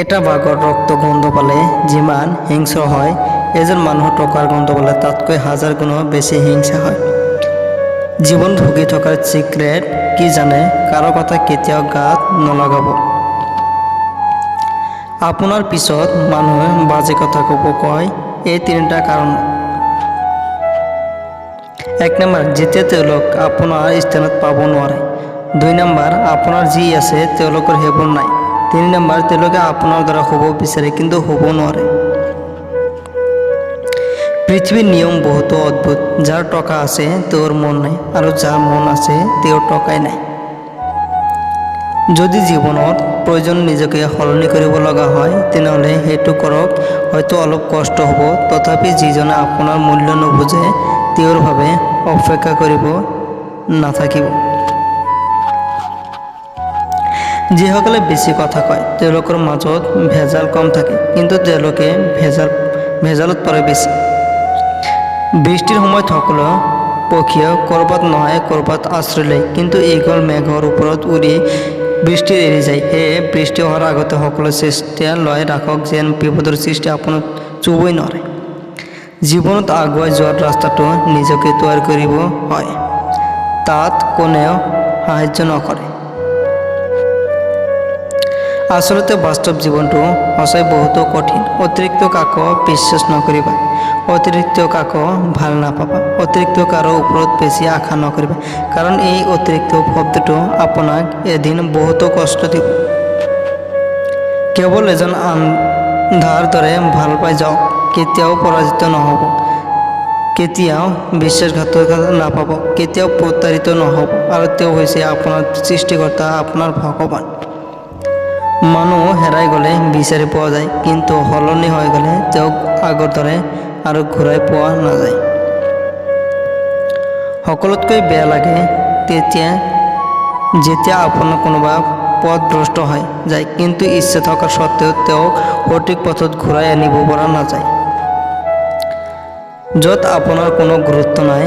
এটা বাঘৰ ৰক্ত গন্ধ পালে, যিমান হিংস্ৰ হয়, এজন মানুহ টকাৰ গন্ধ পালে, তাতকৈ হাজাৰ গুণো বেছি হিংসা হয়। জীৱনত ভুগি থকাৰ চিক্ৰেট কি জানে? কাৰো কথা কেতিয়াও গাত নলগাব। আপোনাৰ পিছত মানুহে বাজে কথা ক'ব, কয়, এই তিনিটা কাৰণ। এক নম্বৰ, যেতিয়া তেওঁলোক আপোনাৰ স্থানত পাব নোৱাৰে। দুই নম্বৰ, আপোনাৰ যি আছে, তেওঁলোকৰ সেইবোৰ নাই। তিনি নম্বৰ তেওঁলোকে আপোনাৰ দ্বাৰা হ'ব বিচাৰে কিন্তু হ'ব নোৱাৰে পৃথিৱীৰ নিয়ম বহুতো অদ্ভুত যাৰ টকা আছে তেওঁৰ মন নাই আৰু যাৰ মন আছে তেওঁৰ টকাই নাই যদি জীৱনত প্ৰয়োজন নিজকে সলনি কৰিব লগা হয় তেনেহ'লে সেইটো কৰক হয়তো অলপ কষ্ট হ'ব তথাপি যিজনে আপোনাৰ মূল্য নুবুজে তেওঁৰ বাবে অপেক্ষা কৰিব নাথাকিব যিসকলে বেছি কথা কয়, তেওঁলোকৰ মাজত ভেজাল কম থাকে, কিন্তু তেওঁলোকে ভেজাল, ভেজালত পৰে বেছি। বৃষ্টিৰ সময়ত সকলো পক্ষীয়ে ক'ৰবাত নহয়, ক'ৰবাত আশ্ৰয় লয়, কিন্তু এইগল মেঘৰ ওপৰত উৰি বৃষ্টি এৰি যায়। সেয়ে বৃষ্টি হোৱাৰ আগতে সকলো চেষ্টা লৈ ৰাখক যেন বিপদৰ সৃষ্টি আপোনাক চুবই নোৱাৰে। জীৱনত আগুৱাই যোৱাৰ ৰাস্তাটো নিজকে তৈয়াৰ কৰিব হয়। তাত কোনেও সাহায্য নকৰে। আচলতে বাস্তৱ জীৱনটো সঁচাই বহুতো কঠিন। অতিৰিক্ত কাকো বিশ্বাস নকৰিবা। অতিৰিক্ত কাকো ভালো নাপাবা। অতিৰিক্ত কাৰো ওপৰত বেছি আশা নকৰিবা। কাৰণ এই অতিৰিক্ত শব্দটো আপোনাক এদিন বহুতো কষ্ট দিব। কেৱল এজন আন্ধাৰ দৰে ভালো পাই যাওক, কেতিয়াও পৰাজিত নহ'ব। কেতিয়াও বিশ্বাসঘাতকতা নাপাব। কেতিয়াও প্ৰতাৰিত নহ'ব। আৰু তেওঁ হৈছে আপোনাৰ সৃষ্টিকৰ্তা, আপোনাৰ ভগৱান। মানুহ হেৰাই গ'লে বিচাৰি পোৱা যায়, কিন্তু সলনি হৈ গ'লে তেওঁক আগৰ দৰে আৰু ঘূৰাই পোৱা নাযায়। সকলোতকৈ বেয়া লাগে তেতিয়া, যেতিয়া আপোনাৰ কোনোবা পথভ্ৰষ্ট হয় যায়, কিন্তু ইচ্ছা থকা সত্ত্বেও তেওঁক সঠিক পথত ঘূৰাই আনিব পৰা নাযায়। য'ত আপোনাৰ কোনো গুৰুত্ব নাই,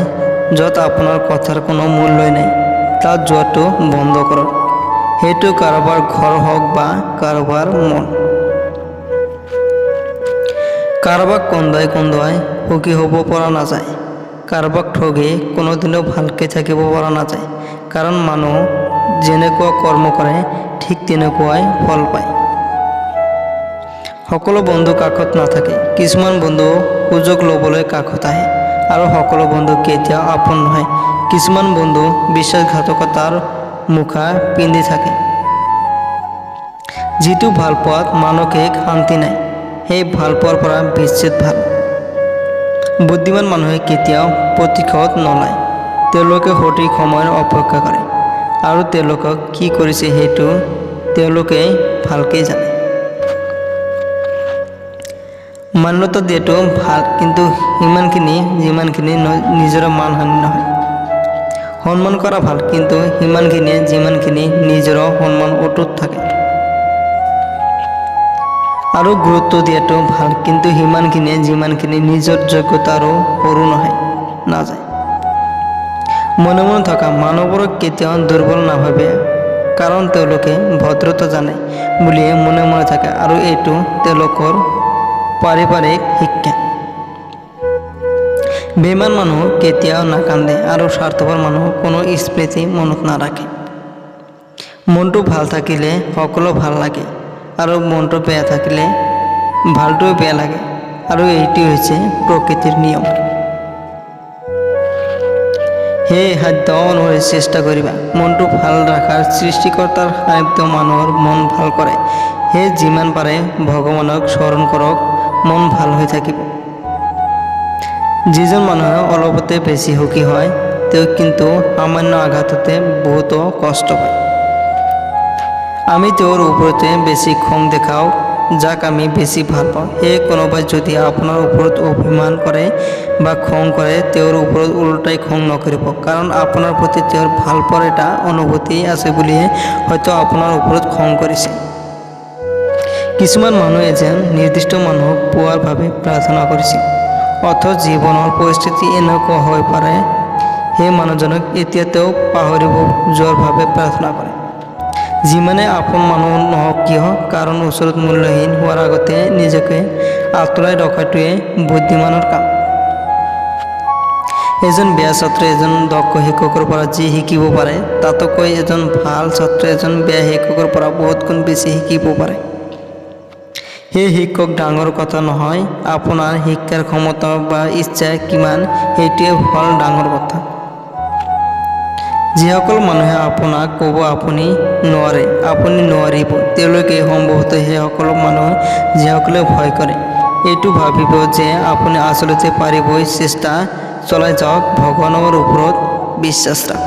য'ত আপোনাৰ কথাৰ কোনো মূল্যই নাই, তাত যোৱাটো বন্ধ কৰক। সেইটো কাৰোবাৰ ঘৰ হওক বা কাৰোবাৰ মন। কাৰোবাক কন্দুৱাই কন্দুৱাই সুখী হ'ব পৰা নাযায়। কাৰোবাক ঠগি কোনোদিনো ভালকৈ থাকিব পৰা নাযায়। কাৰণ মানুহ যেনেকুৱা কৰ্ম কৰে, ঠিক তেনেকুৱাই ফল পায়। সকলো বন্ধু কাষত নাথাকে। কিছুমান বন্ধু সুযোগ ল'বলৈ কাষত আহে আৰু সকলো বন্ধু কেতিয়াও আপোন নহয়। কিছুমান বন্ধু বিশ্বাসঘাতকতাৰ মুখা পিন্ধি থাকে। যিটো ভালো পোৱাত মানসিক শান্তি নাই, সেই ভালো পোৱাৰ পৰা বিচ্ছেদ ভালো। বুদ্ধিমান মানুহে কেতিয়াও প্ৰতিশোধ নলয়। তেওঁলোকে সঠিক সময়ৰ অপেক্ষা কৰে। আৰু তেওঁলোকক কি কৰিছে সেইটো তেওঁলোকেই ভালকৈ জানে। মান্যতা দিয়াটো ভালো, কিন্তু সিমানখিনি, যিমানখিনি নিজৰ মানহানি নহয়। সন্মান কৰা ভালো, কিন্তু সিমানখিনিয়ে যিমানখিনি নিজৰো সন্মান অটুট থাকে। আৰু গুৰুত্ব দিয়াটো ভালো, কিন্তু সিমানখিনিয়ে যিমানখিনি নিজৰ যোগ্যতাৰো সৰু নহয় নাযায়। মনে মনে থকা মানুহবোৰক কেতিয়াও দুৰ্বল নাভাবে, কাৰণ তেওঁলোকে ভদ্ৰতা জানে বুলিয়ে মনে মনে থাকে, আৰু এইটো তেওঁলোকৰ পাৰিবাৰিক শিক্ষা। বেমান মানুহ কেতিয়াও নাকান্দে আৰু স্বাৰ্থপৰ মানুহ কোনো স্মৃতি মনত নাৰাখে। মনটো ভালো থাকিলে সকলো ভালো লাগে আৰু মনটো বেয়া থাকিলে ভালটোৱে বেয়া লাগে আৰু এইটো হৈছে প্ৰকৃতিৰ নিয়ম। সেয়ে সাধ্য অনুসৰি চেষ্টা কৰিবা। মনটো ভালো ৰখাৰ সৃষ্টিকৰ্তাৰ সাহিত্য মানুহৰ মন ভালো কৰে। সেয়ে যিমান পাৰে ভগৱানক স্মৰণ কৰক, মন ভালো হৈ থাকিব। যিজন মানুহে অলপতে বেছি সুখী হয় তেওঁ কিন্তু সামান্য আঘাততে বহুতো কষ্ট পায়। আমি তেওঁৰ ওপৰতে বেছি খং দেখাওঁ, যাক আমি বেছি ভালো পাওঁ। সেয়ে কোনোবাই যদি আপোনাৰ ওপৰত অভিমান কৰে বা খং কৰে, তেওঁৰ ওপৰত ওলোটাই খং নকৰিব, কাৰণ আপোনাৰ প্ৰতি তেওঁৰ ভালো পোৱাৰ এটা অনুভূতি আছে বুলিহে হয়তো আপোনাৰ ওপৰত খং কৰিছে। কিছুমান মানুহে যেন নিৰ্দিষ্ট মানুহক পোৱাৰ বাবে প্ৰাৰ্থনা কৰিছিল। অথচ জীৱনৰ পৰিস্থিতি এনেকুৱা হৈ পাৰে। সেই মানুহজনক এতিয়া তেওঁ পাহৰিব যোৱাৰ বাবে প্ৰাৰ্থনা কৰে। যিমানে আপোন মানুহ নহওক কিয়, কাৰণ ওচৰত মূল্যহীন হোৱাৰ আগতে নিজকে আঁতৰাই ৰখাটোৱে বুদ্ধিমানৰ কাম। এজন বেয়া ছাত্ৰই এজন দক্ষ শিক্ষকৰ পৰা যি শিকিব পাৰে, তাতকৈ এজন ভালো ছাত্ৰই এজন বেয়া শিক্ষকৰ পৰা বহুত গুণ বেছি শিকিব পাৰে। সেই শিক্ষক, ডাঙৰ কথা নহয়, আপোনাৰ শিক্ষাৰ ক্ষমতা বা ইচ্ছা কিমান, সেইটোৱে হ'ল ডাঙৰ কথা। যিসকল মানুহে আপোনাক ক'ব, আপুনি নোৱাৰে, আপুনি নোৱাৰিব তেওঁলোকে সম্ভৱতঃ সেইসকল মানুহ যিসকলে ভয় কৰে। এইটো ভাবিব যে আপুনি আচলতে পাৰিবই, চেষ্টা চলাই যাওক, ভগৱানৰ ওপৰত বিশ্বাস ৰাখক।